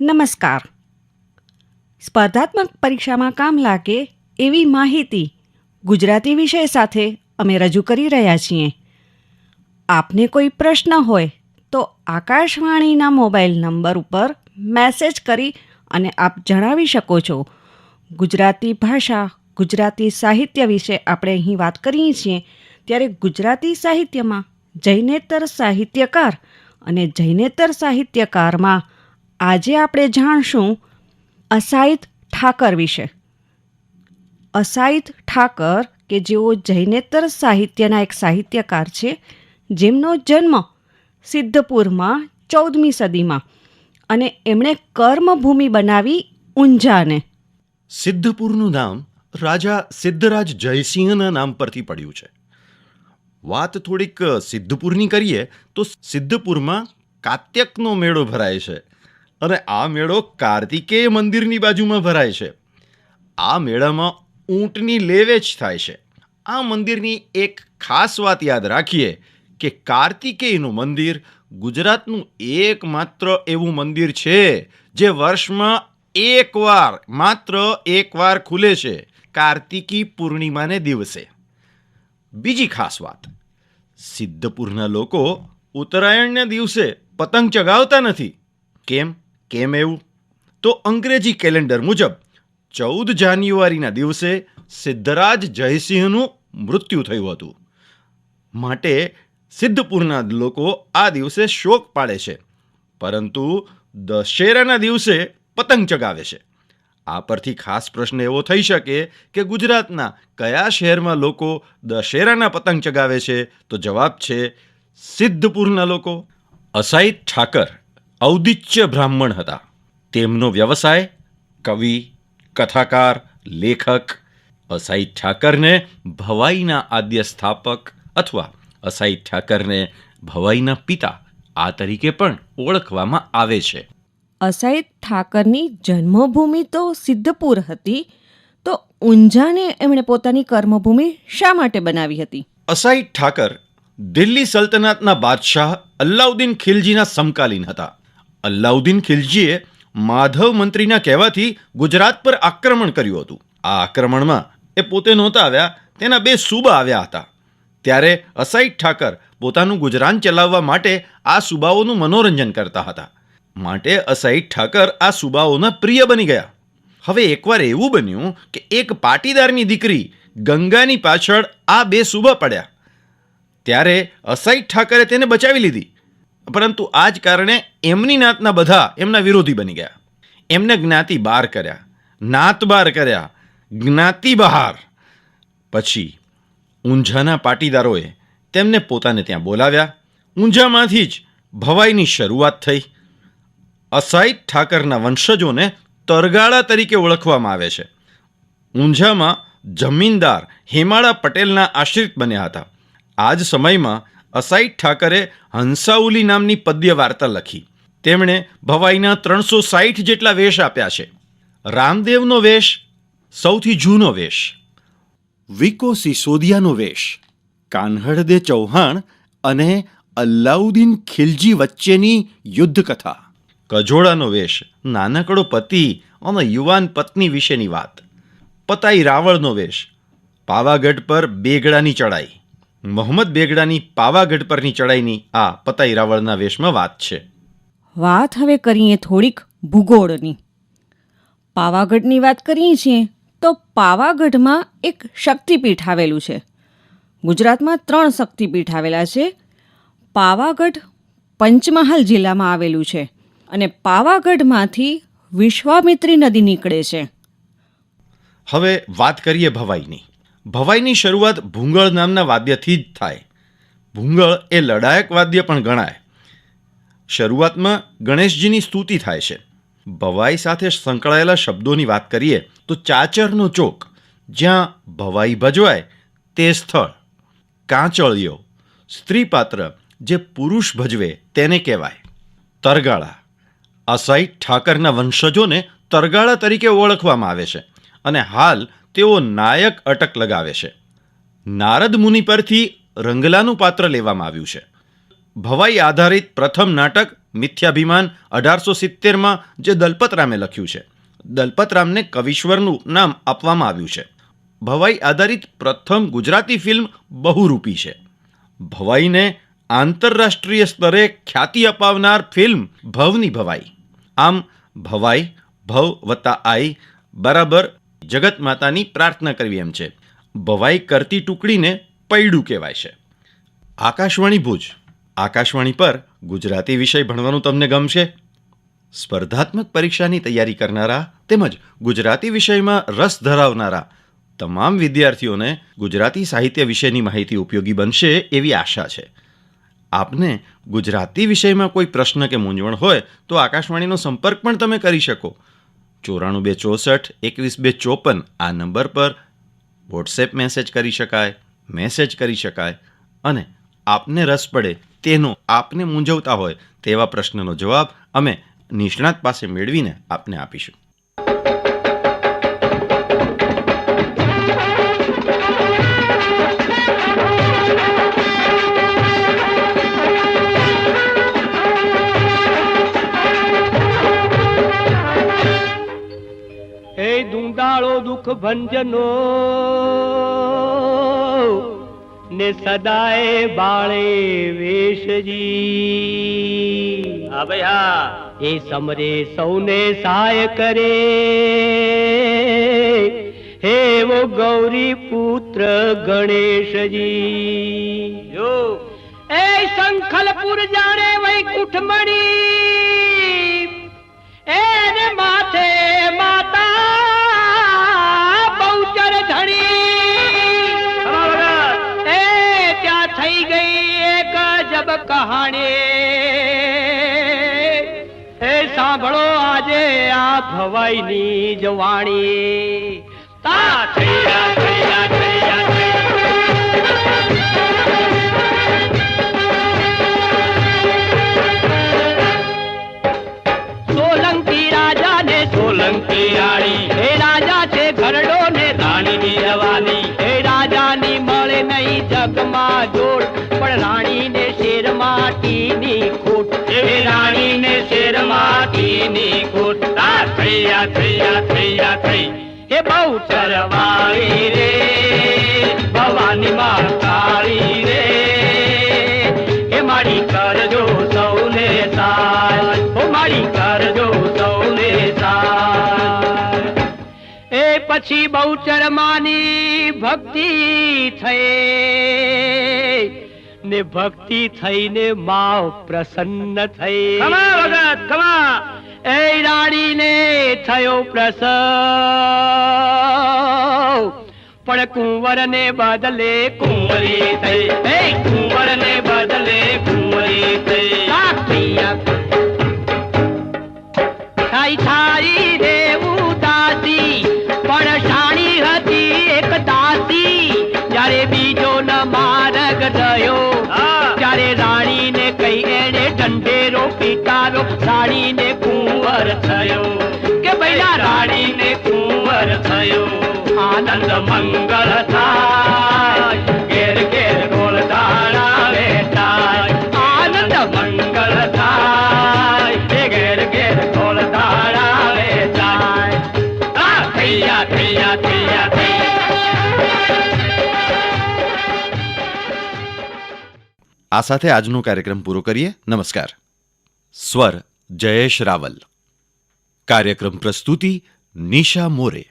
નમસ્કાર. સ્પર્ધાત્મક પરીક્ષામાં કામ લાગે એવી માહિતી ગુજરાતી વિષય સાથે અમે રજૂ કરી રહ્યા છીએ. આપને કોઈ પ્રશ્ન હોય તો આકાશવાણીના મોબાઈલ નંબર ઉપર મેસેજ કરી અને આપ જણાવી શકો છો. ગુજરાતી ભાષા, ગુજરાતી સાહિત્ય વિશે આપણે અહીં વાત કરીએ છીએ. ત્યારે ગુજરાતી સાહિત્યમાં જૈનેતર સાહિત્યકાર અને જૈનેતર સાહિત્યકારમાં આજે આપણે જાણશું અસાહિત ઠાકર વિશે. અસાહિત ઠાકર કે જેઓ જૈનેતર સાહિત્યના એક સાહિત્યકાર છે, જેમનો જન્મ સિદ્ધપુરમાં ચૌદમી સદીમાં અને એમણે કર્મભૂમિ બનાવી ઊંઝાને. સિદ્ધપુરનું નામ રાજા સિદ્ધરાજ જયસિંહના નામ પરથી પડ્યું છે. વાત થોડીક સિદ્ધપુરની કરીએ તો સિદ્ધપુરમાં કાત્યકનો મેળો ભરાય છે. અને આ મેળો કાર્તિકેય મંદિરની બાજુમાં ભરાય છે. આ મેળામાં ઊંટની લેવેચ થાય છે. આ મંદિરની એક ખાસ વાત યાદ રાખીએ કે કાર્તિકેયનું મંદિર ગુજરાતનું એકમાત્ર એવું મંદિર છે, જે વર્ષમાં એકવાર, માત્ર એકવાર ખુલે છે કાર્તિકી પૂર્ણિમાને દિવસે. બીજી ખાસ વાત, સિદ્ધપુરના લોકો ઉત્તરાયણના દિવસે પતંગ ચગાવતા નથી. કેમ? કેમ એવું? તો અંગ્રેજી કેલેન્ડર મુજબ ચૌદ જાન્યુઆરીના દિવસે સિદ્ધરાજ જયસિંહનું મૃત્યુ થયું હતું. માટે સિદ્ધપુરના લોકો આ દિવસે શોક પાડે છે. પરંતુ દશેરાના દિવસે પતંગ ચગાવે છે. આ પરથી ખાસ પ્રશ્ન એવો થઈ શકે કે ગુજરાતના કયા શહેરમાં લોકો દશેરાના પતંગ ચગાવે છે? તો જવાબ છે સિદ્ધપુરના લોકો. અસાઈ ઠાકર. ઔદિચ્ય બ્રાહ્મણ હતા. તેમનો વ્યવસાય કવિ કથાકાર લેખક અસાઈ ઠાકરને ભવાઈના આદ્ય સ્થાપક અથવા અસાઈ ઠાકરને ભવાઈના પિતા આ તરીકે પણ ઓળખવામાં આવે છે. અસાઈ ઠાકરની જન્મભૂમિ તો સિદ્ધપુર હતી તો ઊંઝાને એમણે પોતાની કર્મભૂમિ શા માટે બનાવી હતી? અસાઈદ ઠાકર દિલ્હી સલ્તનતના બાદશાહ અલ્લાઉદ્દીન ખિલજીના સમકાલીન હતા. અલ્લાઉદ્દીન ખિલજીએ માધવ મંત્રીના કહેવાથી ગુજરાત પર આક્રમણ કર્યું હતું. આ આક્રમણમાં એ પોતે નહોતા આવ્યા, તેના બે સુબા આવ્યા હતા. ત્યારે અસાઈ ઠાકર પોતાનું ગુજરાન ચલાવવા માટે આ સુબાઓનું મનોરંજન કરતા હતા. માટે અસાઈ ઠાકર આ સુબાઓના પ્રિય બની ગયા. હવે એકવાર એવું બન્યું કે એક પાટીદારની દીકરી ગંગાની પાછળ આ બે સુબા પડ્યા. ત્યારે અસાઈ ઠાકરે તેને બચાવી લીધી. પરંતુ આ જ કારણે એમની નાતના બધા એમના વિરોધી બની ગયા. એમને જ્ઞાતિ બહાર કર્યા, નાત બહાર કર્યા, જ્ઞાતિ બહાર. પછી ઊંઝાના પાટીદારોએ તેમને પોતાને ત્યાં બોલાવ્યા. ઊંઝામાંથી જ ભવાઈની શરૂઆત થઈ. અસાઈ ઠાકરના વંશજોને તરગાળા તરીકે ઓળખવામાં આવે છે. ઊંઝામાં જમીનદાર હેમાળા પટેલના આશ્રિત બન્યા હતા. આ જ સમયમાં અસાઈદ ઠાકરે હંસાઉલી નામની પદ્ય વાર્તા લખી. તેમણે ભવાઈના ત્રણસો સાઠ જેટલા વેશ આપ્યા છે. રામદેવનો વેશ, સૌથી જૂનો વેશ. વિકો સિસોદિયાનો વેશ. કાન્હડદે ચૌહાણ અને અલ્લાઉદ્દીન ખિલજી વચ્ચેની યુદ્ધ કથા કજોડાનો વેશ, નાનકડો પતિ અને યુવાન પત્ની વિશેની વાત. પતાઈ રાવળનો વેશ, પાવાગઢ પર બેગડાની ચડાઈ મોહમ્મદ બેગડાની પાવાગઢ પરની ચડાઈની આ પતાઈ રાવળના વેશમાં વાત છે. વાત હવે કરીએ થોડીક ભૂગોળની. પાવાગઢની વાત કરીએ છીએ તો પાવાગઢમાં એક શક્તિપીઠ આવેલું છે. ગુજરાતમાં ત્રણ શક્તિપીઠ આવેલા છે. પાવાગઢ પંચમહાલ જિલ્લામાં આવેલું છે અને પાવાગઢમાંથી વિશ્વામિત્રી નદી નીકળે છે. હવે વાત કરીએ ભવાઈની. ભવાઈની શરૂઆત ભૂંગળ નામના વાદ્યથી જ થાય. ભૂંગળ એ લડાયક વાદ્ય પણ ગણાય. શરૂઆતમાં ગણેશજીની સ્તુતિ થાય છે. ભવાઈ સાથે સંકળાયેલા શબ્દોની વાત કરીએ તો ચાચરનો ચોક, જ્યાં ભવાઈ ભજવાય તે સ્થળ. કાંચળિયો, સ્ત્રીપાત્ર જે પુરુષ ભજવે તેને કહેવાય. તરગાળા, અસાઈ ઠાકરના વંશજોને તરગાળા તરીકે ઓળખવામાં આવે છે. અને હાલ તેઓ નાયક અટક લગાવે છે. નારદ મુનિ પરથી રંગલાનું પાત્ર લેવામાં આવ્યું છે. ભવાઈ આધારિત પ્રથમ નાટક મિથ્યાભિમાન અઢારસો સિત્તેરમાં જે દલપતરામે લખ્યું છે. દલપતરામને કવિશ્વરનું નામ આપવામાં આવ્યું છે. ભવાઈ આધારિત પ્રથમ ગુજરાતી ફિલ્મ બહુરૂપી છે. ભવાઈને આંતરરાષ્ટ્રીય સ્તરે ખ્યાતિ અપાવનાર ફિલ્મ ભવની ભવાઈ. આમ ભવાઈ, ભવ વત્તા આઈ, બરાબર જગત માતાની પ્રાર્થના કરવી એમ છે. ભવાઈ કરતી ટુકડીને પૈડું કહેવાય છે. આકાશવાણી ભુજ. આકાશવાણી પર ગુજરાતી વિષય ભણવાનું તમને ગમશે? સ્પર્ધાત્મક પરીક્ષાની તૈયારી કરનારા તેમજ ગુજરાતી વિષયમાં રસ ધરાવનારા તમામ વિદ્યાર્થીઓને ગુજરાતી સાહિત્ય વિશેની માહિતી ઉપયોગી બનશે એવી આશા છે. આપને ગુજરાતી વિષયમાં કોઈ પ્રશ્ન કે મૂંઝવણ હોય તો આકાશવાણીનો સંપર્ક પણ તમે કરી શકો. ચોરાણું બે ચોસઠ, એકવીસ બે ચોપન આ નંબર પર વોટ્સએપ મેસેજ કરી શકાય મેસેજ કરી શકાય અને આપને રસ પડે તેનો આપને મૂંઝવતા હોય તેવા પ્રશ્નનો જવાબ અમે નિષ્ણાત પાસે મેળવીને આપને આપીશું. દુઃખ ભંજનો ને સદાય બાળે વેશજી હા ભાઈ હા એ સમરે સૌને સહાય કરે હે વો ગૌરી પુત્ર ગણેશજી જો એ શંખલપુર જાણે વૈકુંઠ મણી એને માથે આ ભવાઈની જવાણી. તા થૈયા થૈયા થૈયા થૈયા. સોલંકી રાજા ને સોલંકી રાણી. હે રાજા છે ઘરડો ને રાણીની રવાની. હે રાજાની મળે નહીં જગમાં જોડ પણ રાણી ને શેર માટીની ખોટ. હે રાણી ને શેર માટીની ખોટ. થૈયા થૈયા થૈયા, થઈ. હે બહુ ચરવાળી રે, ભવાની માં રે. હે મારી કરજો સૌને સાય હો મારી કરજો સૌને સાય એ પછી બહુચરમાની ભક્તિ થઈ. ને ભક્તિ થઈને મા પ્રસન્ન થઈ. ખમા વગત ખમા એ રાણીને થયો પ્રસવ. પણ કુંવરને બદલે કુંવરી થઈ. એ કુંવરને બદલે કુંવરી થઈ. થાય થારી રે ઉદાસી. પણ શાણી હતી એક દાસી. જ્યારે બીજો ન માર્ગ થયો કઈ એને ઢંઢેરો પીટારો રાણીને કુંવર થયો. કે ભૈલા રાણીને કુંવર થયો. આનંદ મંગળ થાય, ઘેર ઘેર ગોળ દાણા વેચાય. આનંદ મંગળ થાય ઘેર ઘેર ગોળ દાણા થૈયા થૈયા થૈયા. આ સાથે આજનો કાર્યક્રમ પૂરો કરીએ. નમસ્કાર. સ્વર જયેશ રાવલ. કાર્યક્રમ પ્રસ્તુતિ નિશા મોરે.